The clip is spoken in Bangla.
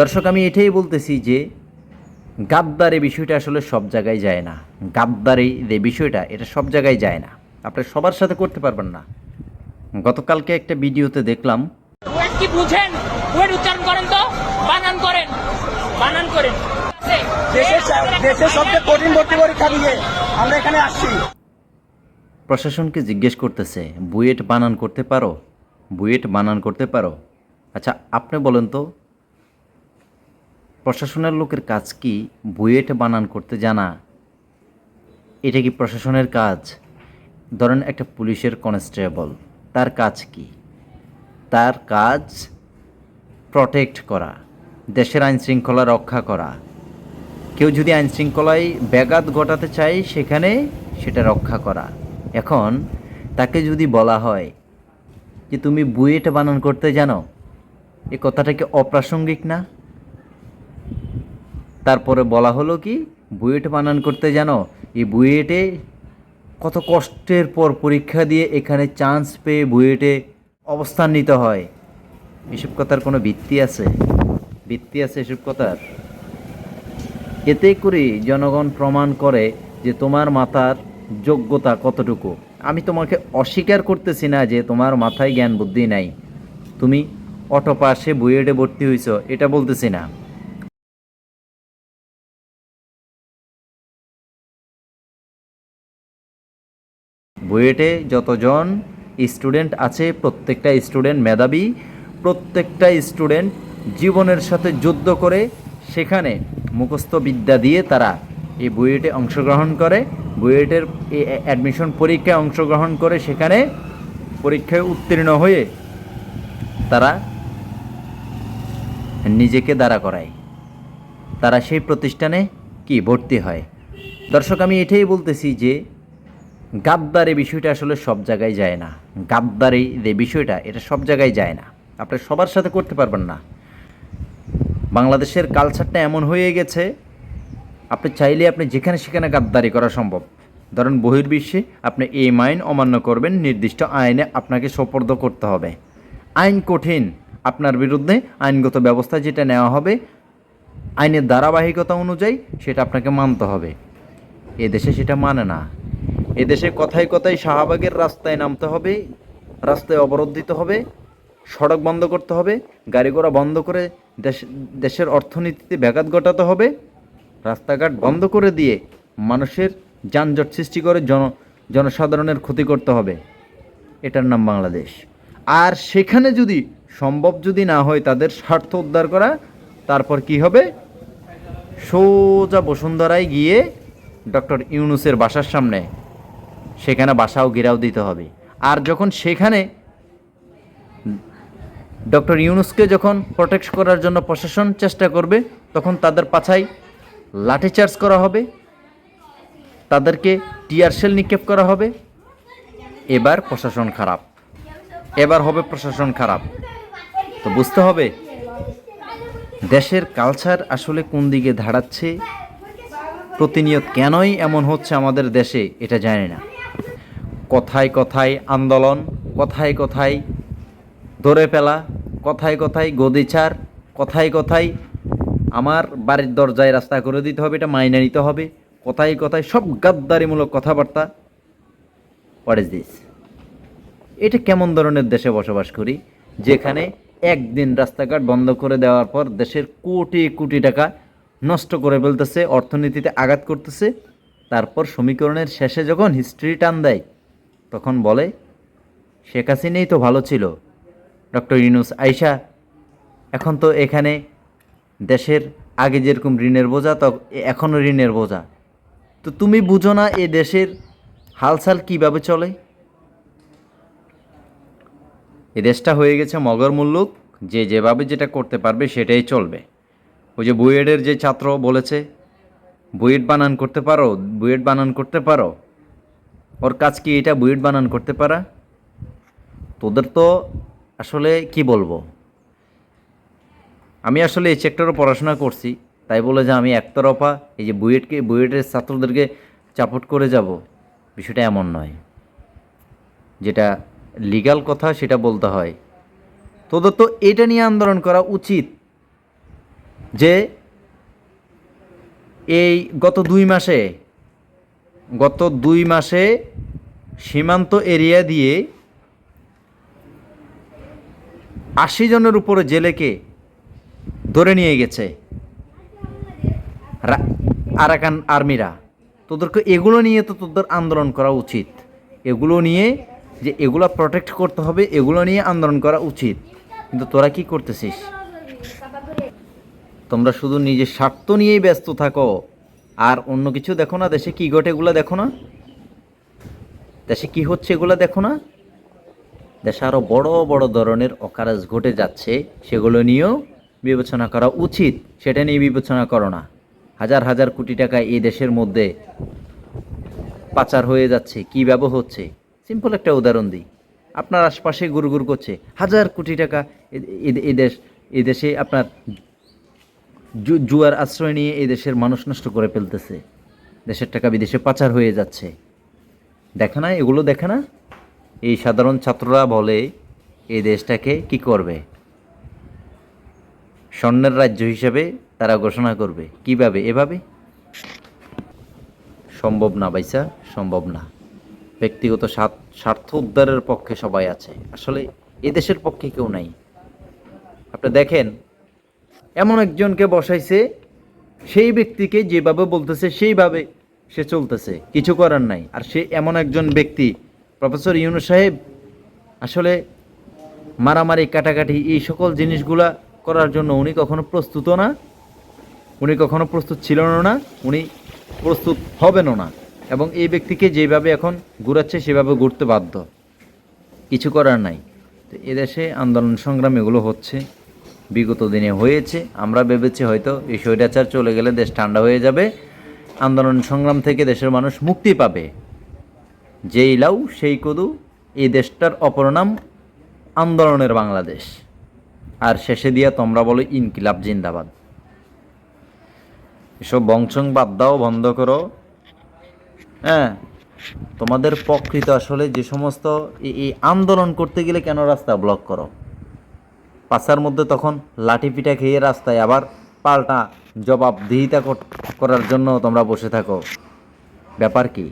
দর্শক আমি এটাই বলতেছি যে গাদ্দারি বিষয়টা আসলে সব জায়গায় যায় না। গাদ্দারি যে বিষয়টা এটা সব জায়গায় যায় না। আপনি সবার সাথে করতে পারবেন না। গতকালকে একটা ভিডিওতে দেখলাম। ওয়েট কি বুঝেন? ওয়েট উচ্চারণ করেন তো। বানান করেন। বানান করেন। দেশের দেশের সবচেয়ে কঠিন ভর্তি পরীক্ষা দিয়ে আমরা এখানে আসছি। প্রশাসনকে জিজ্ঞেস করতেছে বুয়েট বানান করতে পারো? বুয়েট বানান করতে পারো? আচ্ছা আপনি বলেন তো প্রশাসনের লোকের কাজ কি বুয়েট বানান করতে জানা? এটা কি প্রশাসনের কাজ? ধরেন একটা পুলিশের কনস্টেবল, তার কাজ কি? তার কাজ প্রটেক্ট করা, দেশের আইন শৃঙ্খলা রক্ষা করা। কেউ যদি আইন শৃঙ্খলায় ব্যাঘাত ঘটাতে চায়, সেখানে সেটা রক্ষা করা। এখন তাকে যদি বলা হয় যে, তুমি বুয়েট বানান করতে জানো, এ কথাটা কি অপ্রাসঙ্গিক না? তারপরে বলা হলো কি, বুয়েট বানান করতে জানো। এই বুয়েটে কত কষ্টের পর পরীক্ষা দিয়ে এখানে চান্স পেয়ে বুয়েটে অবস্থান নিতে হয়। এসব কথার কোনো ভিত্তি আছে? ভিত্তি আছে এসব কথার? এতে করে জনগণ প্রমাণ করে যে তোমার মাথার যোগ্যতা কতটুকু। আমি তোমাকে অস্বীকার করতেছি না যে তোমার মাথায় জ্ঞান বুদ্ধি নাই। তুমি অটো পাশে বুয়েটে ভর্তি হয়েছ এটা বলতেছি না। বুয়েটে যতজন স্টুডেন্ট আছে, প্রত্যেকটা স্টুডেন্ট মেধাবী, প্রত্যেকটা স্টুডেন্ট জীবনের সাথে যুদ্ধ করে সেখানে মুখস্থ বিদ্যা দিয়ে তারা এই বুয়েটে অংশগ্রহণ করে। বুয়েটের এই অ্যাডমিশন পরীক্ষায় অংশগ্রহণ করে সেখানে পরীক্ষায় উত্তীর্ণ হয়ে তারা নিজেকে দাঁড়া করায়। তারা সেই প্রতিষ্ঠানে কি ভর্তি হয়? দর্শক, আমি এটাই বলতেছি যে গাদ্দারি বিষয়টা আসলে সব জায়গায় যায় না। গাদ্দারি যে বিষয়টা, এটা সব জায়গায় যায় না। আপনি সবার সাথে করতে পারবেন না। বাংলাদেশের কালচারটা এমন হয়ে গেছে, আপনি চাইলে আপনি যেখানে সেখানে গাদ্দারি করা সম্ভব। ধরেন বহির্বিশ্বে আপনি এই আইন অমান্য করবেন, নির্দিষ্ট আইনে আপনাকে সোপর্দ করতে হবে। আইন কঠিন, আপনার বিরুদ্ধে আইনগত ব্যবস্থা যেটা নেওয়া হবে, আইনের ধারাবাহিকতা অনুযায়ী সেটা আপনাকে মানতে হবে। এদেশে সেটা মানে না। এদেশে কথায় কথায় শাহবাগের রাস্তায় নামতে হবে, রাস্তায় অবরোধ দিতে হবে, সড়ক বন্ধ করতে হবে, গাড়ি ঘোড়া বন্ধ করে দেশ, দেশের অর্থনীতিতে ব্যাঘাত ঘটাতে হবে, রাস্তাঘাট বন্ধ করে দিয়ে মানুষের যানজট সৃষ্টি করে জন, জনসাধারণের ক্ষতি করতে হবে। এটার নাম বাংলাদেশ। আর সেখানে যদি সম্ভব যদি না হয় তাদের স্বার্থ উদ্ধার করা, তারপর কি হবে? সোজা বসুন্ধরায় গিয়ে ডক্টর ইউনুসের বাসার সামনে, সেখানে বাসাও ঘেরাও দিতে হবে। আর যখন সেখানে ডক্টর ইউনুসকে যখন প্রোটেক্ট করার জন্য প্রশাসন চেষ্টা করবে, তখন তাদের পাছায় লাঠিচার্জ করা হবে, তাদেরকে টিয়ারশেল নিক্ষেপ করা হবে। এবার প্রশাসন খারাপ। এবার হবে প্রশাসন খারাপ। তো বুঝতে হবে, দেশের কালচার আসলে কোন দিকে ধাড়াচ্ছে প্রতিনিয়ত কেনই এমন হচ্ছে আমাদের দেশে, এটা জানি না। কথায় কথায় আন্দোলন, কথায় কথায় ধরে ফেলা, কথায় কথায় গদিচার কথায় কথায় আমার বাড়ির দরজায় রাস্তা করে দিতে হবে, এটা মাইনে নিতে হবে। কথায় কথায় সব গাদ্দারিমূলক কথাবার্তা। হোয়াট ইজ দিস এটা কেমন ধরনের দেশে বসবাস করি, যেখানে একদিন রাস্তাঘাট বন্ধ করে দেওয়ার পর দেশের কোটি কোটি টাকা নষ্ট করে ফেলতেছে, অর্থনীতিতে আঘাত করতেছে। তারপর সমীকরণের শেষে যখন হিস্ট্রি টান দেয়, তখন বলে, শেখ হাসিনাই তো ভালো ছিল। ডক্টর ইউনুস আইসা, এখন তো এখানে দেশের আগে যেরকম ঋণের বোঝা, তো এখনও ঋণের বোঝা। তো তুমি বুঝো না এ দেশের হালচাল কীভাবে চলে? এ দেশটা হয়ে গেছে মগর যে যেভাবে যেটা করতে পারবে সেটাই চলবে। ওই যে বুয়েডের যে ছাত্র বলেছে, বুয়েট বানান করতে পারো, বুয়েট বানান করতে পারো। ওর কাজ কি এটা বুয়েট বানান করতে পারা? তোদের তো আসলে কি বলব? আমি আসলে এই সেক্টরে পড়াশোনা করছি, তাই বলে যে আমি একতরফা এই যে বুয়েটকে, বুয়েটের ছাত্রদেরকে চাপট করে যাব, বিষয়টা এমন নয়। যেটা লিগ্যাল কথা সেটা বলতে হয়। তোদের তো এটা নিয়ে আন্দোলন করা উচিত। যে এই গত দুই মাসে, গত দুই মাসে সীমান্ত এরিয়া দিয়ে আশি জনের উপরে জেলেকে ধরে নিয়ে গেছে আরাকান আর্মিরা। তোদেরকে এগুলো নিয়ে তো তোদের আন্দোলন করা উচিত। এগুলো নিয়ে যে এগুলো প্রোটেক্ট করতে হবে, এগুলো নিয়ে আন্দোলন করা উচিত। কিন্তু তোরা কি করতেছিস? তোমরা শুধু নিজের স্বার্থ নিয়েই ব্যস্ত থাকো। আর অন্য কিছু দেখো না? দেশে কি ঘটে এগুলো দেখো না? দেশে কি হচ্ছে এগুলো দেখো না? দেশে আরও বড় বড় ধরনের অকারেজ ঘটে যাচ্ছে, সেগুলো নিয়েও বিবেচনা করা উচিত। সেটা নিয়ে বিবেচনা করো না। হাজার হাজার কোটি টাকা এই দেশের মধ্যে পাচার হয়ে যাচ্ছে কীভাবে হচ্ছে? সিম্পল একটা উদাহরণ দিই। আপনার আশপাশে গুরু করছে, হাজার কোটি টাকা এ- এ- এই দেশ আপনার জুয়ার আশ্রয় নিয়ে এই দেশের মানুষ নষ্ট করে ফেলতেছে। দেশের টাকা বিদেশে পাচার হয়ে যাচ্ছে। দেখে না? এগুলো দেখে না? এই সাধারণ ছাত্ররা বলে, এই দেশটাকে কি করবে? স্বর্ণের রাজ্য হিসাবে তারা ঘোষণা করবে। কীভাবে? এভাবে? সম্ভব না বাইসা সম্ভব না। ব্যক্তিগত স্বার্থ- উদ্ধারের পক্ষে সবাই আছে। আসলে এ দেশের পক্ষে কেউ নাই। আপনি দেখেন এমন একজনকে বসাইছে, সেই ব্যক্তিকে যেভাবে বলতেছে, সেইভাবে সে চলতেছে। কিছু করার নাই। আর সে এমন একজন ব্যক্তি, প্রফেসর ইউনু সাহেব, আসলে মারামারি, কাটাকাটি, এই সকল জিনিসগুলা করার জন্য উনি কখনো প্রস্তুতও না, উনি কখনো প্রস্তুত ছিলেন না, উনি প্রস্তুত হবেনও না। এবং এই ব্যক্তিকে যেভাবে এখন ঘুরাচ্ছে, সেভাবে ঘুরতে বাধ্য। কিছু করার নাই। তো এদেশে আন্দোলন সংগ্রাম এগুলো হচ্ছে। বিগত দিনে হয়েছে। আমরা ভেবেছি হয়তো এই স্বৈরাচার চলে গেলে দেশ ঠান্ডা হয়ে যাবে। আন্দোলন সংগ্রাম থেকে দেশের মানুষ মুক্তি পাবে। যেই লাউ, সেই কদু এই দেশটার অপর নাম আন্দোলনের বাংলাদেশ। আর শেষে দিয়া তোমরা বলো ইনকিলাব জিন্দাবাদ। এসব বংশং বাদ দাও, বন্ধ করো। হ্যাঁ তোমাদের প্রকৃত আসলে যে সমস্ত এই- আন্দোলন করতে গেলে কেন রাস্তা ব্লক করো? পাশার মধ্যে তখন লাঠি পিঠা খেয়ে রাস্তায় আবার পাল্টা জবাব দিহিতা করার জন্য তোমরা বসে থাকো। ব্যাপার কি?